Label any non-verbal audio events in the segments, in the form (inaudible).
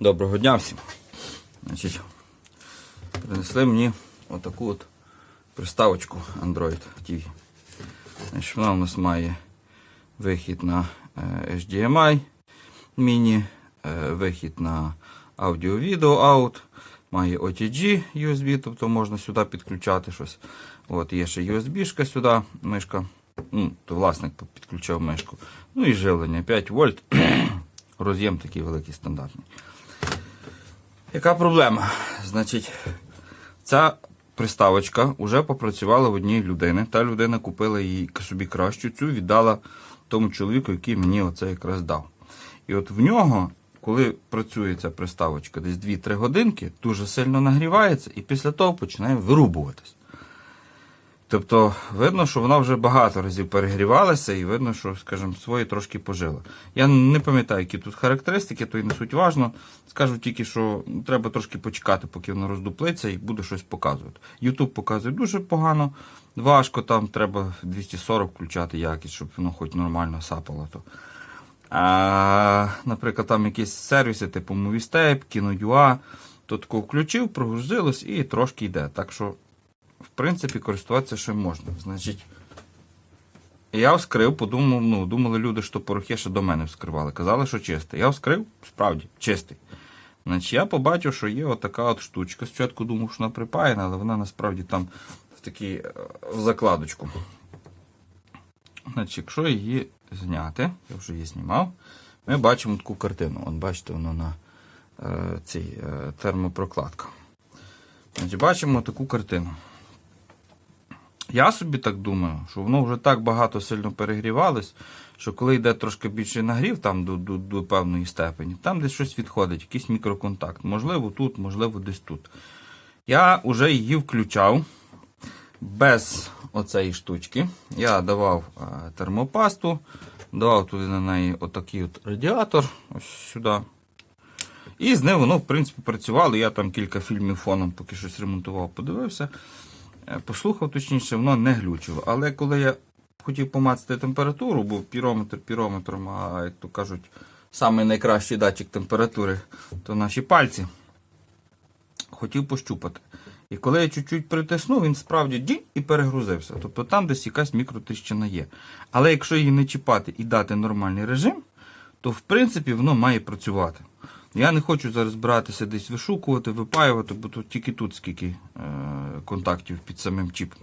Доброго дня всім. Значить, принесли мені отаку от приставочку Android TV. Значить, вона у нас має вихід на е, HDMI міні, е, вихід на аудіо-відео аут, має OTG USB, тобто можна сюди підключати щось. От, є ще USB-шка сюди, мишка. Ну, то власник підключав мишку. Ну і живлення 5 вольт. (coughs) Роз'єм такий великий стандартний. Яка проблема? Значить, ця приставочка вже попрацювала в одній людини. Та людина купила її собі кращу, цю віддала тому чоловіку, який мені оце якраз дав. І от в нього, коли працює ця приставочка десь 2-3 годинки, дуже сильно нагрівається і після того починає вирубуватись. Тобто, видно, що вона вже багато разів перегрівалася, і видно, що, скажімо, свої трошки пожила. Я не пам'ятаю, які тут характеристики, то і не суть важно. Скажу тільки, що треба трошки почекати, поки вона роздуплиться і буде щось показувати. YouTube показує дуже погано, важко, там треба 240 включати якість, щоб воно хоч нормально сапало. То. А, наприклад, там якісь сервіси, типу Moviestep, Kino.ua, то тако включив, прогрузилось і трошки йде. Так що в принципі, користуватися ще можна. Значить, я вскрив, подумав, ну, думали люди, що порохи ще до мене вскривали. Казали, що чистий. Я вскрив, справді, чистий. Значить, я побачив, що є отака от штучка. Спочатку думав, що вона припаяна, але вона насправді там в такій е, в закладочку. Значить, якщо її зняти, я вже її знімав, ми бачимо таку картину. От бачите, воно на е, цій е, термопрокладка. Значить, бачимо таку картину. Я собі так думаю, що воно вже так багато сильно перегрівалось, що коли йде трошки більше нагрів там до, до, до певної степені, там десь щось відходить, якийсь мікроконтакт. Можливо, тут, можливо, десь тут. Я вже її включав без оцеї штучки. Я давав е, термопасту, давав туди на неї отакий от радіатор, ось сюди. І з ним воно, в принципі, працювало. Я там кілька фільмів фоном, поки щось ремонтував, подивився. Е, Послухав, точніше, воно не глючило. Але коли я хотів помацати температуру, бо пірометр пірометром, а як то кажуть, самий найкращий датчик температури, то наші пальці, хотів пощупати. І коли я чуть-чуть притиснув, він справді ді і перегрузився. Тобто там десь якась мікротріщина є. Але якщо її не чіпати і дати нормальний режим, то в принципі воно має працювати. Я не хочу зараз братися десь вишукувати, випаювати, бо тут тільки тут скільки е, контактів під самим чіпом.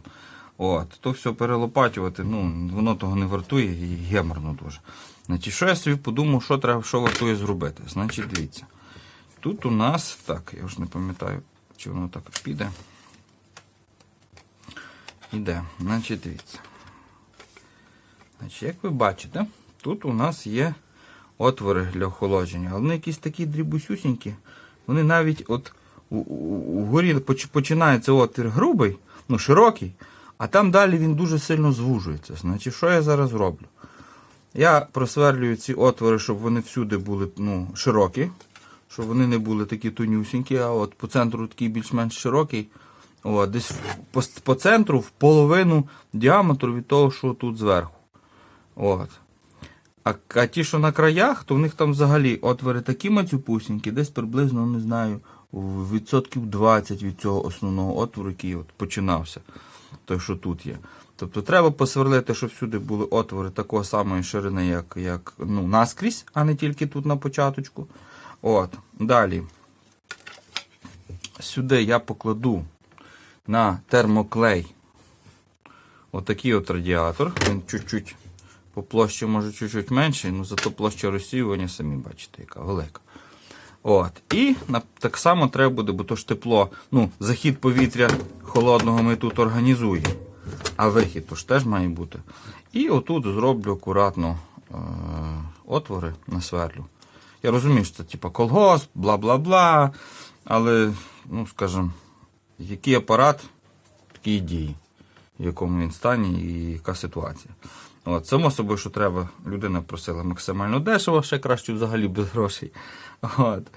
От, то все перелопатювати, ну, воно того не вартує і геморно дуже. Значить, що я собі подумав, що треба, що вартує зробити? Значить, дивіться. Тут у нас, так, я вже не пам'ятаю, чи воно так піде. Іде. Значить, дивіться. Значить, як ви бачите, тут у нас є отвори для охолодження, але вони якісь такі дрібусюсінькі. Вони навіть от угорі починається отвір грубий, ну широкий, а там далі він дуже сильно звужується. Значить, що я зараз роблю? Я просверлюю ці отвори, щоб вони всюди були ну, широкі, щоб вони не були такі тонюсінькі, а от по центру такий більш-менш широкий. От, десь по, по центру в половину діаметру від того, що тут зверху. От. А, а ті, що на краях, то в них там взагалі отвори такі мацюпусінькі, десь приблизно, не знаю, відсотків 20 від цього основного отвору, який от починався, той, що тут є. Тобто треба посверлити, щоб всюди були отвори такої самої ширини, як, як ну, наскрізь, а не тільки тут на початочку. От. Далі. Сюди я покладу на термоклей отакий от радіатор. Він чуть-чуть по площі може чуть-чуть менший, ну зато площа розсіювання, самі бачите, яка велика. От. І так само треба буде, бо то ж тепло, ну, захід повітря холодного ми тут організуємо. А вихід то ж теж має бути. І отут зроблю акуратно е- отвори на сверлю. Я розумію, що це типа колгосп, бла-бла-бла. Але, ну, скажімо, який апарат, такі і дії, в якому він стані і яка ситуація. От, само собою, що треба, людина просила максимально дешево, ще краще взагалі без грошей. От.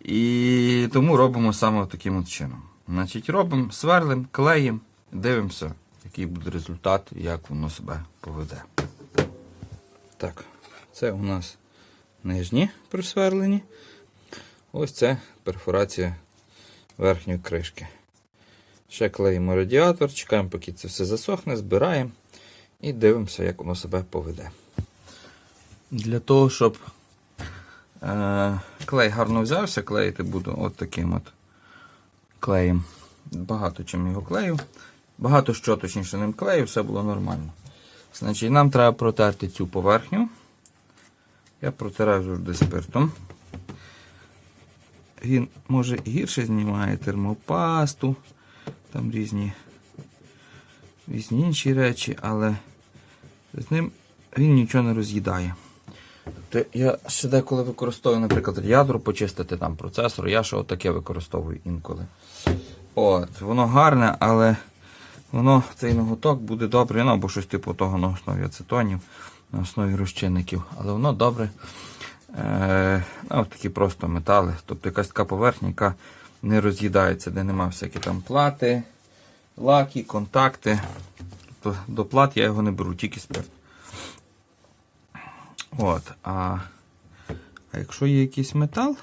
І тому робимо саме таким от чином. Значить, робимо, сверлим, клеїмо, дивимося, який буде результат як воно себе поведе. Так, це у нас нижні присверлені. Ось це перфорація верхньої кришки. Ще клеїмо радіатор, чекаємо, поки це все засохне, збираємо і дивимося, як воно себе поведе. Для того, щоб е, клей гарно взявся, клеїти буду от таким от клеєм. Багато чим його клею. Багато що точніше ним клею, все було нормально. Значить, нам треба протерти цю поверхню. Я протираю завжди спиртом. Він може гірше знімає термопасту, там різні, різні інші речі, але з ним він нічого не роз'їдає. Тобто я ще деколи використовую, наприклад, радіатор почистити там процесор, я ще отаке використовую інколи. От, воно гарне, але воно цей ноготок буде добре, ну або щось типу того на основі ацетонів, на основі розчинників. Але воно добре. Е, ну, такі просто метали. Тобто якась така поверхня, яка не роз'їдається, де нема всякі там плати, лаки, контакти. Тобто до плат я його не беру, тільки спирт. От, а, а якщо є якийсь метал,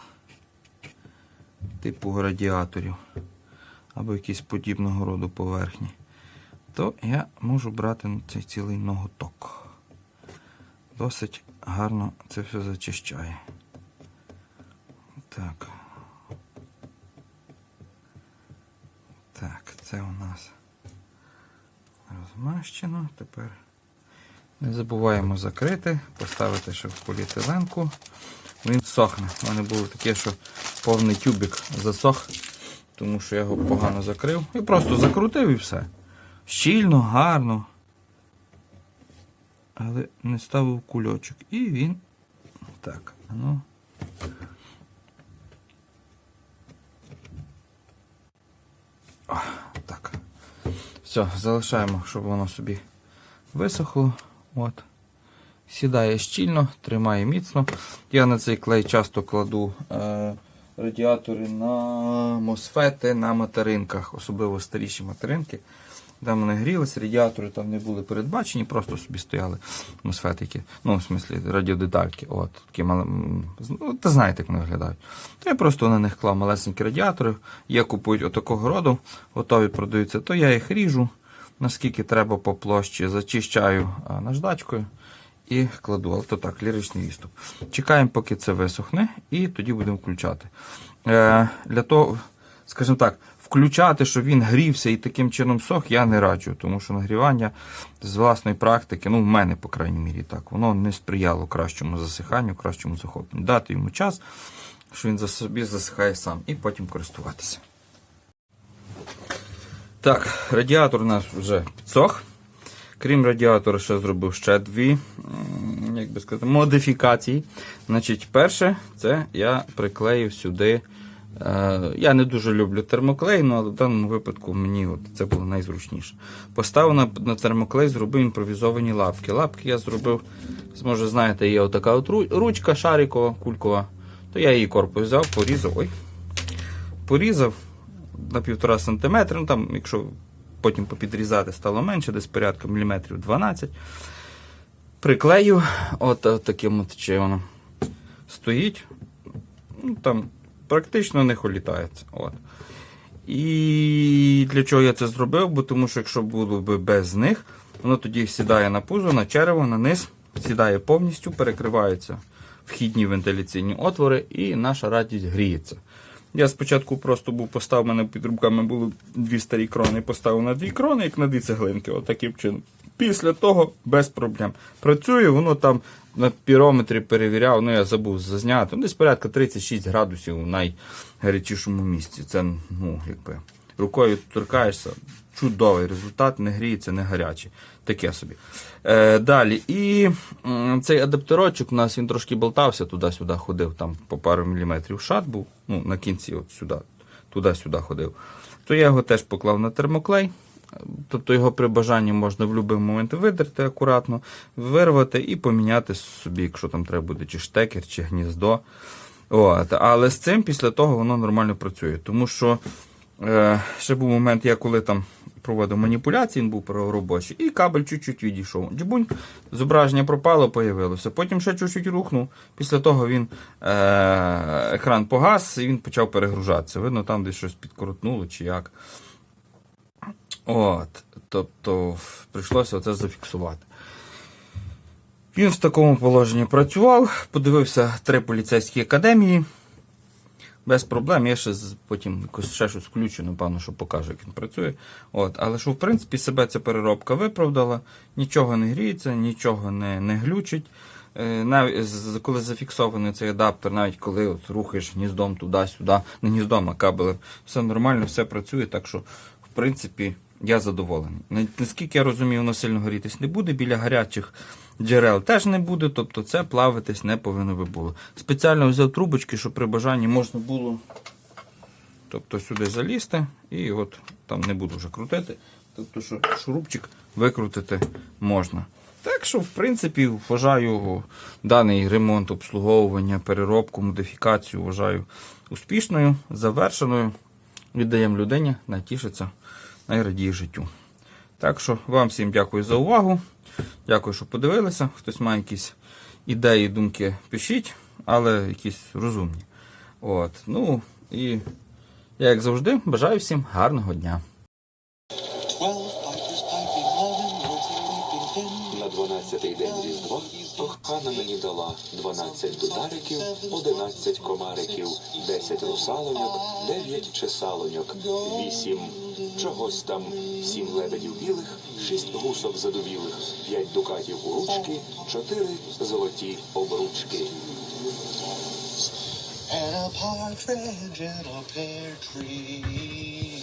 типу радіаторів, або якісь подібного роду поверхні, то я можу брати цей цілий ноготок. Досить гарно це все зачищає. Так. Так, це у нас розмащено. Тепер не забуваємо закрити, поставити ще в поліетиленку. Він сохне. У мене було таке, що повний тюбик засох, тому що я його погано закрив. І просто закрутив і все. Щільно, гарно. Але не ставив кульочок. І він. Так, ну. О. Все, залишаємо, щоб воно собі висохло. От. Сідає щільно, тримає міцно. Я на цей клей часто кладу е, радіатори на мосфети на материнках, особливо старіші материнки. Там вони грілися, радіатори там не були передбачені, просто собі стояли мосфетики. Ну, в смислі, радіодетальки. От, такі мали... ну, Ти знаєте, як вони виглядають. То я просто на них клав малесенькі радіатори. Є купують отакого роду, готові продаються, то я їх ріжу, наскільки треба по площі, зачищаю наждачкою і кладу. Але то так, ліричний відступ. Чекаємо, поки це висохне, і тоді будемо включати. Е, для того, скажімо так, включати, щоб він грівся і таким чином сох, я не раджу, тому що нагрівання з власної практики, ну в мене, по крайній мірі, так, воно не сприяло кращому засиханню, кращому захопленню. Дати йому час, що він за собі засихає сам, і потім користуватися. Так, радіатор у нас вже підсох. Крім радіатора, ще зробив ще дві як би сказати, модифікації. Значить, перше, це я приклеїв сюди. Е, я не дуже люблю термоклей, ну, але в даному випадку мені от це було найзручніше. Поставив на, на термоклей, зробив імпровізовані лапки. Лапки я зробив, може, знаєте, є отака от ручка шарикова, кулькова. То я її корпус взяв, порізав. Ой, порізав на півтора сантиметра. Ну, там, якщо потім попідрізати стало менше, десь порядка міліметрів 12. Приклеїв, от, от таким от чином. Стоїть. Ну, там практично не холітається. От. І для чого я це зробив? Бо тому що якщо було б без них, воно тоді сідає на пузо, на черево, на низ, сідає повністю, перекриваються вхідні вентиляційні отвори, і наша радість гріється. Я спочатку просто був поставив, мене під руками були дві старі крони, поставив на дві крони, як на дві цеглинки, отаким чином. Після того без проблем. Працює, воно там на пірометрі перевіряв, ну я забув зазняти. Ну, десь порядка 36 градусів у найгарячішому місці. Це, ну, якби, рукою торкаєшся, чудовий результат, не гріється, не гарячий. Таке собі. Е, далі. І цей адаптерочок у нас він трошки болтався, туди-сюди ходив, там по пару міліметрів шат був, ну, на кінці, от сюди, туди-сюди ходив. То я його теж поклав на термоклей. Тобто його при бажанні можна в будь-який момент видерти акуратно, вирвати і поміняти собі, якщо там треба буде чи штекер, чи гніздо. От. Але з цим після того воно нормально працює. Тому що е, ще був момент, я коли там проводив маніпуляції, він був робочий, і кабель чуть-чуть відійшов. Джибунь, зображення пропало, появилося. Потім ще чуть-чуть рухнув. Після того він е- екран погас і він почав перегружатися. Видно, там десь щось підкоротнуло чи як. От, тобто прийшлося це зафіксувати. Він в такому положенні працював, подивився три поліцейські академії. Без проблем. Я ще потім якось ще щось включу, напевно, що покажу, як він працює. От, але що, в принципі, себе ця переробка виправдала, нічого не гріється, нічого не, не глючить. Е, Навіть коли зафіксований цей адаптер, навіть коли от рухаєш гніздом туди-сюди, не гніздом, а кабелем, все нормально, все працює, так що, в принципі, я задоволений. Наскільки я розумію, воно сильно горітись не буде. Біля гарячих джерел теж не буде, тобто це плавитись не повинно би було. Спеціально взяв трубочки, щоб при бажанні можна було тобто, сюди залізти і от там не буду вже крутити. Тобто, що шурупчик викрутити можна. Так що, в принципі, вважаю даний ремонт, обслуговування, переробку, модифікацію вважаю успішною, завершеною. Віддаємо людині, натішиться, найрадіє життю. Так що вам всім дякую за увагу. Дякую, що подивилися. Хтось має якісь ідеї, думки, пишіть, але якісь розумні. От. Ну і я, як завжди, бажаю всім гарного дня. 12-й день різдва кохана мені дала 12 дудариків, 11 комариків, 10 русалоньок, дев'ять чесалоньок, вісім чогось там, сім лебедів білих, шість гусок задубілих, п'ять дукатів у ручки, чотири золоті обручки. And a partridge in a pear tree.